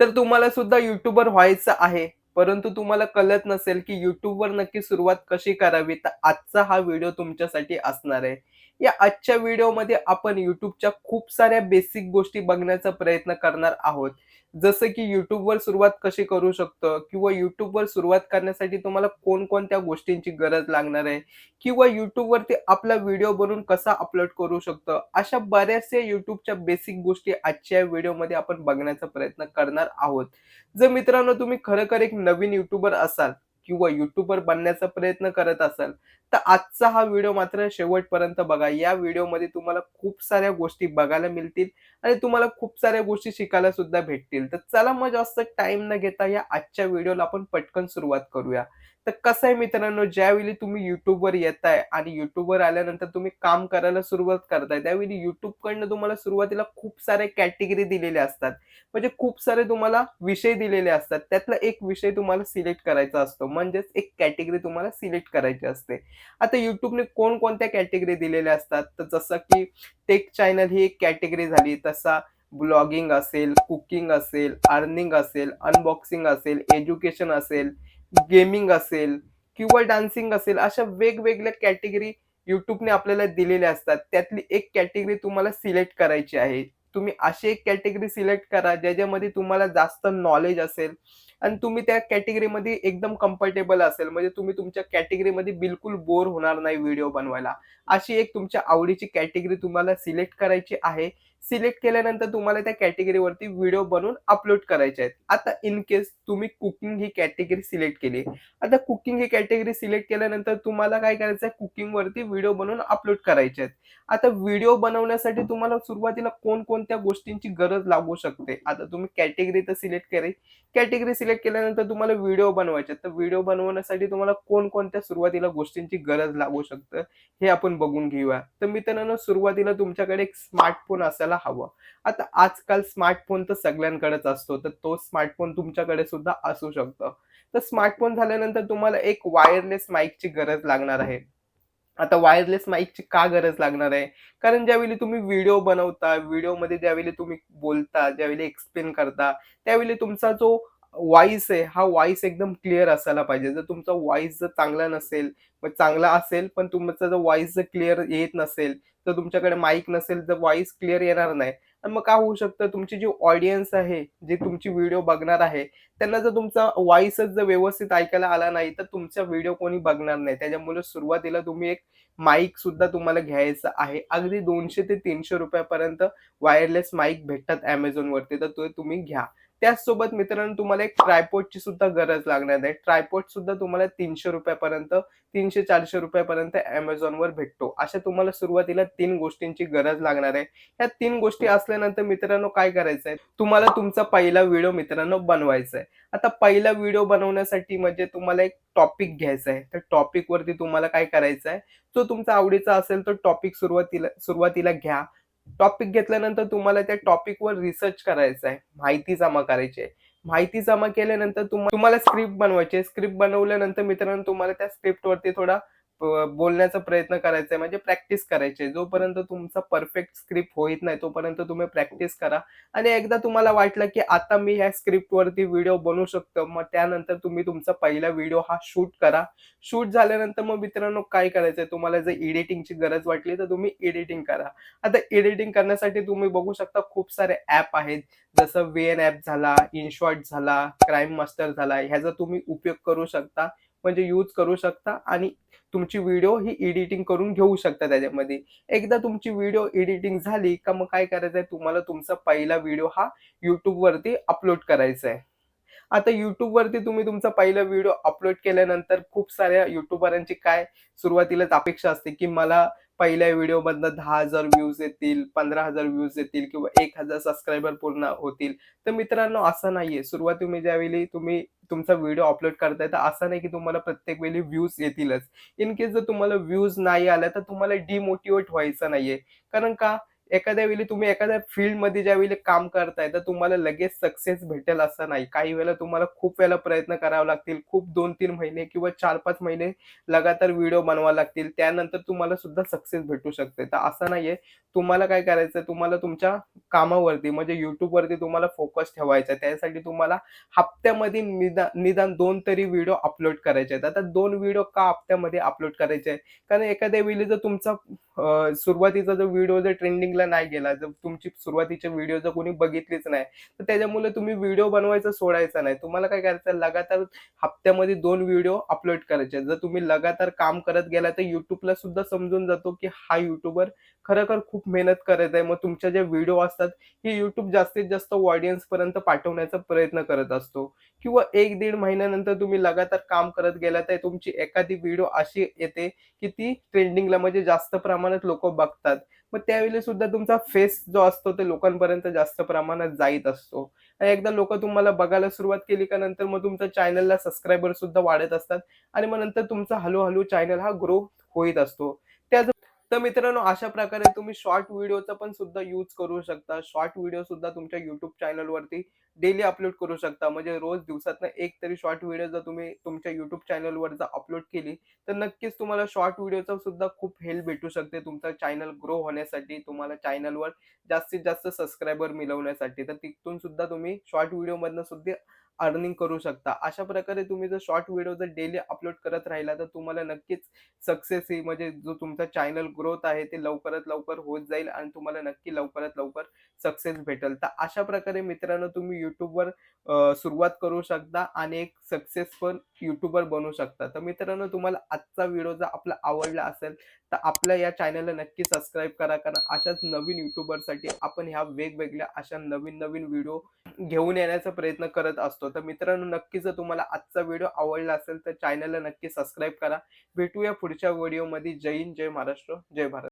तर तुम्हाला सुद्धा युट्यूबर व्हायचं आहे. परंतु तुम्हाला कळत नसेल की युट्यूबवर नक्की सुरुवात कशी करावी तर आजचा हा व्हिडिओ तुमच्यासाठी असणार आहे. या आजच्या व्हिडिओमध्ये आपण युट्यूबच्या खूप साऱ्या बेसिक गोष्टी बघण्याचा प्रयत्न करणार आहोत. जसं की युट्यूबवर सुरुवात कशी करू शकतो किंवा युट्यूबवर सुरुवात करण्यासाठी तुम्हाला कोणकोणत्या गोष्टींची गरज लागणार आहे किंवा युट्यूबवरती आपला व्हिडिओ बनवून कसा अपलोड करू शकतो अशा बऱ्याचशा युट्यूबच्या बेसिक गोष्टी आजच्या व्हिडिओमध्ये आपण बघण्याचा प्रयत्न करणार आहोत. जर मित्रांनो तुम्ही खरं एक नवीन युट्यूबर असाल किंवा युट्यूबर बनण्याचा प्रयत्न करत असाल तर आजचा हा व्हिडिओ मात्र शेवटपर्यंत बघा. या व्हिडिओमध्ये तुम्हाला खूप साऱ्या गोष्टी बघायला मिळतील आणि तुम्हाला खूप साऱ्या गोष्टी शिकायला सुद्धा भेटतील. तर चला मग जास्त टाइम न घेता या आजच्या व्हिडिओला आपण पटकन सुरुवात करूया. तर कसं आहे मित्रांनो ज्यावेळी तुम्ही युट्यूबवर येताय आणि युट्यूबवर आल्यानंतर तुम्ही काम करायला सुरुवात करताय त्यावेळी युट्यूबकडनं तुम्हाला सुरुवातीला खूप सारे कॅटेगरी दिलेले असतात. म्हणजे खूप सारे तुम्हाला विषय दिलेले असतात. त्यातला एक विषय तुम्हाला सिलेक्ट करायचा असतो. म्हणजेच एक कॅटेगरी तुम्हाला सिलेक्ट करायची असते. आता युट्यूबने कोणकोणत्या कॅटेगरी दिलेल्या असतात? तर जसं की टेक चॅनल ही एक कॅटेगरी झाली. तसा ब्लॉगिंग असेल कुकिंग असेल अर्निंग असेल अनबॉक्सिंग असेल एज्युकेशन असेल गेमिंग असेल किंवा डान्सिंग असेल अशा वेगवेगळ्या कॅटेगरी युट्यूबने आपल्याला दिलेल्या असतात. त्यातली एक कॅटेगरी तुम्हाला सिलेक्ट करायची आहे. तुम्ही अशी एक कॅटेगरी सिलेक्ट करा ज्याच्यामध्ये तुम्हाला जास्त नॉलेज असेल आणि तुम्ही त्या कॅटेगरीमध्ये एकदम कम्फर्टेबल असेल. म्हणजे तुम्ही तुमच्या कॅटेगरीमध्ये बिलकुल बोर होणार नाही व्हिडिओ बनवायला. अशी एक तुमच्या आवडीची कॅटेगरी तुम्हाला सिलेक्ट करायची आहे. सिलेक्ट केल्यानंतर तुम्हाला त्या कॅटेगरीवरती व्हिडिओ बनवून अपलोड करायचे आहेत. आता इन केस तुम्ही कुकिंग ही कॅटेगरी सिलेक्ट केली आता कुकिंग ही कॅटेगरी सिलेक्ट केल्यानंतर तुम्हाला काय करायचं आहे? कुकिंग वरती व्हिडिओ बनवून अपलोड करायचे आहेत. आता व्हिडिओ बनवण्यासाठी तुम्हाला सुरुवातीला कोणकोणत्या गोष्टींची गरज लागू शकते? आता तुम्ही कॅटेगरी तर सिलेक्ट करेल कॅटेगरी सिलेक्ट केल्यानंतर तुम्हाला व्हिडिओ बनवायचे तर व्हिडिओ बनवण्यासाठी तुम्हाला कोणकोणत्या सुरुवातीला गोष्टींची गरज लागू शकतं? हे आपण बघून घेऊया. तर मित्रांनो सुरुवातीला तुमच्याकडे एक स्मार्टफोन असायला हवं. आता आजकाल स्मार्टफोन तर सगळ्यांकडेच असतो तर तो स्मार्टफोन तुमच्याकडे सुद्धा असू शकतो. तर स्मार्टफोन झाल्यानंतर तुम्हाला एक वायरलेस माईकची गरज लागणार आहे. आता वायरलेस माईकची का गरज लागणार आहे? कारण ज्यावेळी तुम्ही व्हिडिओ बनवता व्हिडिओमध्ये ज्यावेळी तुम्ही बोलता ज्यावेळी एक्सप्लेन करता त्यावेळी तुमचा जो वॉइस आहे हा वॉईस एकदम क्लिअर असायला पाहिजे. जर तुमचा वॉईस जर चांगला नसेल मग चांगला असेल पण तुमचा जर वॉईस जर क्लिअर येत नसेल तर तुमच्याकडे माईक नसेल तर वॉइस क्लिअर येणार नाही. आणि मग काय होऊ शकतं? तुमची जी ऑडियन्स आहे जे तुमची व्हिडिओ बघणार आहे त्यांना जर तुमचा वॉइसच जर व्यवस्थित ऐकायला आला नाही तर तुमचा व्हिडिओ कोणी बघणार नाही. त्याच्यामुळे सुरुवातीला तुम्ही एक माईक सुद्धा तुम्हाला घ्यायचं आहे. अगदी दोनशे ते तीनशे रुपयापर्यंत वायरलेस माईक भेटतात अमेझॉनवरती तर तो तुम्ही घ्या. त्याचसोबत मित्रांनो तुम्हाला एक ट्रायपोर्टची सुद्धा गरज लागणार आहे ट्रायपोर्ट सुद्धा तुम्हाला तीनशे रुपयापर्यंत तीनशे चारशे रुपयापर्यंत अमेझॉनवर भेटतो. अशा तुम्हाला सुरुवातीला तीन गोष्टींची गरज लागणार आहे. या तीन गोष्टी असल्यानंतर मित्रांनो काय करायचं आहे तुम्हाला तुमचा पहिला व्हिडिओ मित्रांनो बनवायचा आहे आता पहिला व्हिडिओ बनवण्यासाठी म्हणजे तुम्हाला एक टॉपिक घ्यायचा आहे तर टॉपिक वरती तुम्हाला काय करायचं आहे जो तुमचा आवडीचा असेल तो टॉपिक सुरुवातीला सुरुवातीला घ्या. टॉपिक घेतल्यानंतर तुम्हाला त्या टॉपिकवर रिसर्च करायचा आहे. माहिती जमा करायची आहे. माहिती जमा केल्यानंतर तुम्हाला स्क्रिप्ट बनवायची आहे. स्क्रिप्ट बनवल्यानंतर मित्रांनो तुम्हाला त्या स्क्रिप्टवरती थोडा बोलण्याचा प्रयत्न करायचा आहे म्हणजे प्रॅक्टिस करायची जोपर्यंत तुमचा परफेक्ट स्क्रिप्ट होत नाही तोपर्यंत तुम्ही प्रॅक्टिस करा. आणि एकदा तुम्हाला वाटलं की आता मी ह्या स्क्रिप्टवरती व्हिडिओ बनवू शकतो मग त्यानंतर तुम्ही तुमचा पहिला व्हिडिओ हा शूट करा. शूट झाल्यानंतर मग मित्रांनो काय करायचंय? तुम्हाला जर एडिटिंगची गरज वाटली तर तुम्ही एडिटिंग करा. आता एडिटिंग करण्यासाठी तुम्ही बघू शकता खूप सारे ऍप आहेत. जसं वेन ऍप झाला इनशॉट झाला क्राईम मास्टर झाला ह्याचा तुम्ही उपयोग करू शकता. म्हणजे यूज करू शकता आणि तुमची व्हिडिओ ही एडिटिंग करून घेऊ शकता त्याच्यामध्ये. एकदा तुमची व्हिडिओ एडिटिंग झाली का मग काय करायचं आहे तुम्हाला तुमचा पहिला व्हिडिओ हा यूट्यूबवरती अपलोड करायचा आहे. आता यूट्यूबवरती तुम्ही तुमचा पहिला व्हिडिओ अपलोड केल्यानंतर खूप साऱ्या युट्यूबरांची काय सुरुवातीलाच अपेक्षा असते की मला पहिल्या व्हिडिओ मधनं दहा हजार व्ह्यूज येतील पंधरा हजार व्ह्यूज येतील किंवा एक हजार सबस्क्रायबर पूर्ण होतील. तर मित्रांनो असं नाहीये. सुरुवात तुम्ही ज्यावेळी तुम्ही तुमचा व्हिडिओ अपलोड करताय तर असं नाही की तुम्हाला प्रत्येक वेळी व्ह्यूज येतीलच. इन केस जर तुम्हाला व्ह्यूज नाही आल्या तर तुम्हाला डिमोटिवेट व्हायचं नाहीये. कारण का? एखाद्या वेळी तुम्ही एखाद्या फील्डमध्ये ज्या वेळी काम करताय तर तुम्हाला लगेच सक्सेस भेटेल असं नाही. काही वेळेला तुम्हाला खूप वेळेला प्रयत्न करावे लागतील. खूप 2-3 महिने किंवा 4-5 महिने लगातार व्हिडिओ बनवावे लागतील. त्यानंतर तुम्हाला सुद्धा सक्सेस भेटू शकते. तर असं नाहीये. तुम्हाला काय करायचं तुम्हाला तुमच्या कामावरती म्हणजे युट्यूबवरती तुम्हाला फोकस ठेवायचा आहे. त्यासाठी तुम्हाला हप्त्यामध्ये निदान निदान दोन तरी व्हिडिओ अपलोड करायचे आहेत. आता दोन व्हिडिओ का हप्त्यामध्ये अपलोड करायचे आहे? कारण एखाद्या वेळी जर तुमचा सुरुवातीचा जो व्हिडिओ जर ट्रेंडिंगला नाही गेला, जर तुमची सुरुवातीचे व्हिडिओ जर कोणी बघितलीच नाही, तर त्याच्यामुळे तुम्ही व्हिडिओ बनवायचा सोडायचा नाही. तुम्हाला काय करायचं लगातार हप्त्यामध्ये दोन व्हिडिओ अपलोड करायचे जर तुम्ही लगातार काम करत गेला तर युट्यूबला सुद्धा समजून जातो, की हा यूट्यूबर खरोखर खूप मेहनत करत आहे. मग तुमच्या जे व्हिडिओ असतात, हे युट्यूब जास्तीत जास्त ऑडियन्सपर्यंत पाठवण्याचा प्रयत्न करत असतो किंवा एक दीड महिन्यानंतर तुम्ही लगातार काम करत गेला तर तुमची एखादी व्हिडिओ अशी येते, की ती ट्रेंडिंगला म्हणजे जास्त प्रमाणात प्रमाणात लोक बघतात. मग त्यावेळी सुद्धा तुमचा फेस जो असतो ते लोकांपर्यंत जास्त प्रमाणात जाईत असतो. आणि एकदा लोक तुम्हाला बघायला सुरुवात केली का नंतर मग तुमच्या चॅनलला सबस्क्रायबर सुद्धा वाढत असतात आणि मग नंतर तुमचा हळूहळू चॅनल हा ग्रो होत असतो. तर मित्रांनो अशा प्रकारे तुम्ही शॉर्ट व्हिडिओचा पण सुद्धा यूज करू शकता. शॉर्ट व्हिडिओ सुद्धा तुमच्या युट्यूब चॅनलवरती डेली अपलोड करू शकता. म्हणजे रोज दिवसातनं एक तरी शॉर्ट व्हिडिओ जर तुम्ही तुमच्या युट्यूब चॅनलवर जर अपलोड केली, तर नक्कीच तुम्हाला शॉर्ट व्हिडिओचा सुद्धा खूप हेल्प भेटू शकते. तुमचा चॅनल ग्रो होण्यासाठी, तुम्हाला चॅनलवर जास्तीत जास्त सबस्क्रायबर मिळवण्यासाठी. तर तिथून सुद्धा तुम्ही शॉर्ट व्हिडिओमधनं सुद्धा अर्निंग करू शकता. अशा प्रकारे तुम्ही जर शॉर्ट व्हिडिओ जर डेली अपलोड करत राहिला, तर तुम्हाला नक्कीच सक्सेस ही म्हणजे जो तुमचा चॅनल ग्रोथ आहे, ते लवकरात लवकर होत जाईल आणि तुम्हाला नक्की लवकरात लवकर सक्सेस भेटेल. तर अशा प्रकारे मित्रांनो तुम्ही यूट्यूबवर सुरुवात करू शकता आणि एक सक्सेसफुल यूट्यूबर बनू शकता. तर मित्रांनो तुम्हाला आजचा व्हिडिओ जर आपला आवडला असेल, तर आपल्या या चॅनलला नक्की सबस्क्राईब करा. कारण अशाच नवीन यूट्यूबरसाठी आपण ह्या वेगवेगळ्या अशा नवीन-नवीन व्हिडिओ घेऊन येण्याचा प्रयत्न करत असतो. तर मित्रांनो नक्की जर तुम्हाला आजचा व्हिडिओ आवडला असेल, तर चॅनलला नक्की सबस्क्राईब करा. भेटूया पुढच्या व्हिडिओमध्ये. जय हिंद, जय महाराष्ट्र, जय भारत.